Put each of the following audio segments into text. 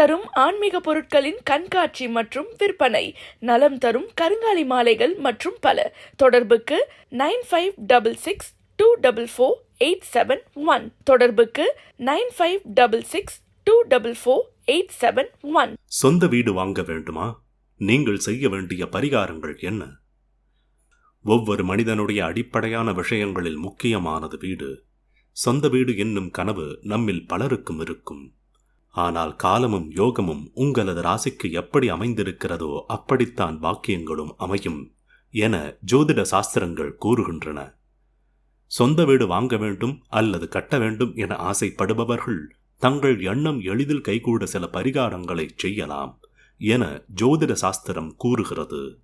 தரும் ஆன்மீக பொருட்களின் கண்காட்சி மற்றும் விற்பனை. நலம் தரும் கருங்காலி மாலைகள் மற்றும் பல. தொடர்புக்கு nine five double six two double four eight seven one. தொடர்புக்கு nine five double six two double four eight seven one. சொந்த வீடு வாங்க வேண்டுமா? நீங்கள் செய்ய வேண்டிய பரிகாரங்கள் என்ன? ஒவ்வொரு மனிதனுடைய அடிப்படையான விஷயங்களில் முக்கியமானது வீடு. சொந்த வீடு என்னும் கனவு நம்மில் பலருக்கும் இருக்கும். ஆனால் காலமும் யோகமும் உங்களது ராசிக்கு எப்படி அமைந்திருக்கிறதோ அப்படித்தான் வாக்கியங்களும் அமையும் என ஜோதிட சாஸ்திரங்கள் கூறுகின்றன. சொந்த வீடு வாங்க வேண்டும் அல்லது கட்ட வேண்டும் என ஆசைப்படுபவர்கள் தங்கள் எண்ணம் எளிதில் கைகூட சில பரிகாரங்களை செய்யலாம் என ஜோதிட சாஸ்திரம் கூறுகிறது.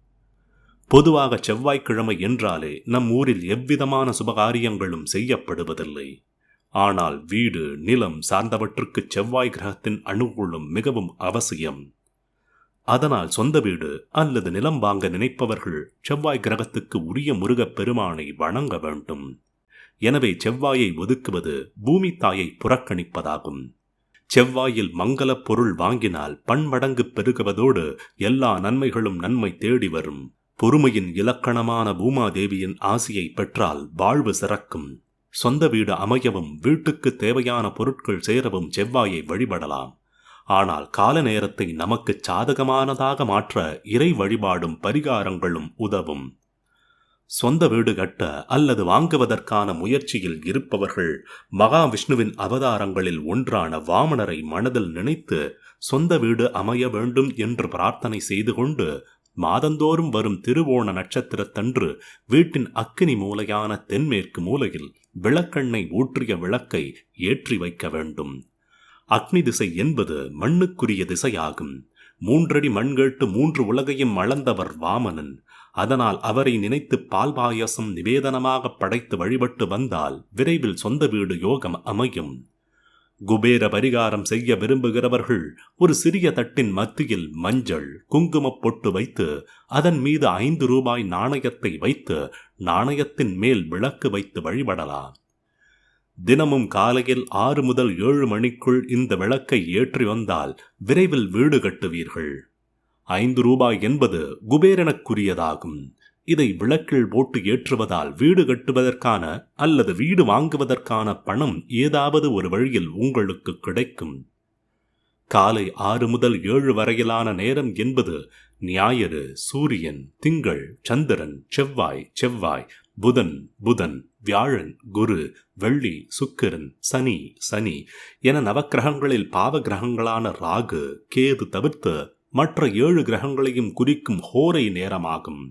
பொதுவாக செவ்வாய்க்கிழமை என்றாலே நம் ஊரில் எவ்விதமான சுபகாரியங்களும் செய்யப்படுவதில்லை. ஆனால் வீடு நிலம் சார்ந்தவற்றுக்கு செவ்வாய் கிரகத்தின் அணுகுள்ளும் மிகவும் அவசியம். அதனால் சொந்த வீடு அல்லது நிலம் வாங்க நினைப்பவர்கள் செவ்வாய் கிரகத்துக்கு உரிய முருகப் பெருமானை வணங்க வேண்டும். எனவே செவ்வாயை ஒதுக்குவது பூமி தாயை புறக்கணிப்பதாகும். செவ்வாயில் மங்களப் பொருள் வாங்கினால் பன்மடங்கு பெருகுவதோடு எல்லா நன்மைகளும் நன்மை தேடி வரும். பொறுமையின் இலக்கணமான பூமாதேவியின் ஆசியை பெற்றால் வாழ்வு சிறக்கும். சொந்த வீடு அமையவும் வீட்டுக்கு தேவையான பொருட்கள் சேரவும் செவ்வாயை வழிபடலாம். ஆனால் கால நேரத்தை நமக்கு சாதகமானதாக மாற்ற இறை வழிபாடும் பரிகாரங்களும் உதவும். சொந்த வீடு கட்ட அல்லது வாங்குவதற்கான முயற்சியில் இருப்பவர்கள் மகாவிஷ்ணுவின் அவதாரங்களில் ஒன்றான வாமனரை மனதில் நினைத்து சொந்த வீடு அமைய வேண்டும் என்று பிரார்த்தனை செய்து கொண்டு மாதந்தோறும் வரும் திருவோண நட்சத்திரத்தன்று வீட்டின் அக்கினி மூலையான தென்மேற்கு மூலையில் விளக்கெண்ணை ஊற்றிய விளக்கை ஏற்றி வைக்க வேண்டும். அக்னி திசை என்பது மண்ணுக்குரிய திசையாகும். மூன்றடி மண் கேட்டு மூன்று உலகையும் அளந்தவர் வாமனன். அதனால் அவரை நினைத்து பால் பாயசம் நிவேதனமாக படைத்து வழிபட்டு வந்தால் விரைவில் சொந்த வீடு யோகம் அமையும். குபேர பரிகாரம் செய்ய விரும்புகிறவர்கள் ஒரு சிறிய தட்டின் மத்தியில் மஞ்சள் குங்குமப் பொட்டு வைத்து அதன் மீது ஐந்து ரூபாய் நாணயத்தை வைத்து நாணயத்தின் மேல் விளக்கு வைத்து வழிபடலாம். தினமும் காலையில் ஆறு முதல் ஏழு மணிக்குள் இந்த விளக்கை ஏற்றி வந்தால் விரைவில் வீடு கட்டுவீர்கள். ஐந்து ரூபாய் என்பது குபேரனுக்குரியதாகும். இதை விளக்கில் போட்டு ஏற்றுவதால் வீடு கட்டுவதற்கான அல்லது வீடு வாங்குவதற்கான பணம் ஏதாவது ஒரு வழியில் உங்களுக்கு கிடைக்கும். காலை ஆறு முதல் ஏழு வரையிலான நேரம் என்பது ஞாயிறு சூரியன் திங்கள் சந்திரன் செவ்வாய் செவ்வாய் புதன் புதன் வியாழன் குரு வெள்ளி சுக்கிரன் சனி சனி என நவக்கிரகங்களில் பாவ கிரகங்களான ராகு கேது தவிர்த்து மற்ற ஏழு கிரகங்களையும் குறிக்கும் ஹோரை நேரமாகும்.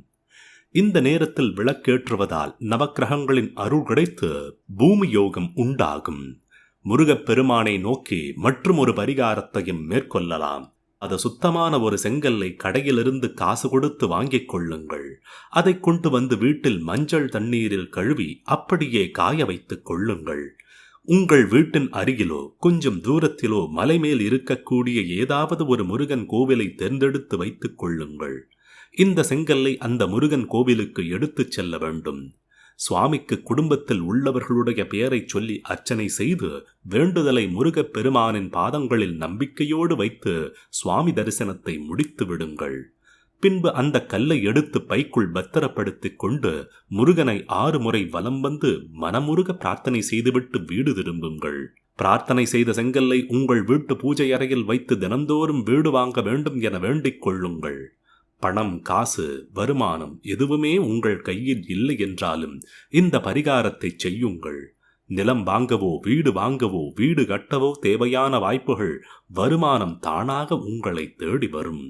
இந்த நேரத்தில் விளக்கேற்றுவதால் நவக்கிரகங்களின் அருள் கிடைத்து பூமி யோகம் உண்டாகும். முருகப் பெருமானை நோக்கி மற்றும் ஒரு பரிகாரத்தையும் மேற்கொள்ளலாம். அது சுத்தமான ஒரு செங்கல்லை கடையிலிருந்து காசு கொடுத்து வாங்கிக் கொள்ளுங்கள். அதை கொண்டு வந்து வீட்டில் மஞ்சள் தண்ணீரில் கழுவி அப்படியே காய வைத்துக் கொள்ளுங்கள். உங்கள் வீட்டின் அருகிலோ கொஞ்சம் தூரத்திலோ மலை மேல் இருக்கக்கூடிய ஏதாவது ஒரு முருகன் கோவிலை தேர்ந்தெடுத்து வைத்துக் கொள்ளுங்கள். இந்த செங்கல்லை அந்த முருகன் கோவிலுக்கு எடுத்துச் செல்ல வேண்டும். சுவாமிக்கு குடும்பத்தில் உள்ளவர்களுடைய பெயரைச் சொல்லி அர்ச்சனை செய்து வேண்டுதலை முருகப் பெருமானின் பாதங்களில் நம்பிக்கையோடு வைத்து சுவாமி தரிசனத்தை முடித்து விடுங்கள். பின்பு அந்த கல்லை எடுத்து பைக்குள் பத்திரப்படுத்திக் கொண்டு முருகனை ஆறு முறை வலம் வந்து மனமுருக பிரார்த்தனை செய்துவிட்டு வீடு திரும்புங்கள். பிரார்த்தனை செய்த செங்கல்லை உங்கள் வீட்டு பூஜை அறையில் வைத்து தினந்தோறும் வீடு வாங்க வேண்டும் என வேண்டிக் கொள்ளுங்கள். பணம் காசு வருமானம் எதுவுமே உங்கள் கையில் இல்லை என்றாலும் இந்த பரிகாரத்தை செய்யுங்கள். நிலம் வாங்கவோ வீடு வாங்கவோ வீடு கட்டவோ தேவையான வாய்ப்புகள் வருமானம் தானாக உங்களை தேடி வரும்.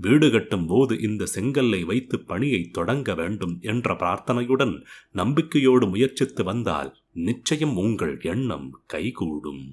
வீடு கட்டும் போது இந்த செங்கல்லை வைத்து பணியை தொடங்க வேண்டும் என்ற பிரார்த்தனையுடன் நம்பிக்கையோடு முயற்சித்து வந்தால் நிச்சயம் உங்கள் எண்ணம் கைகூடும்.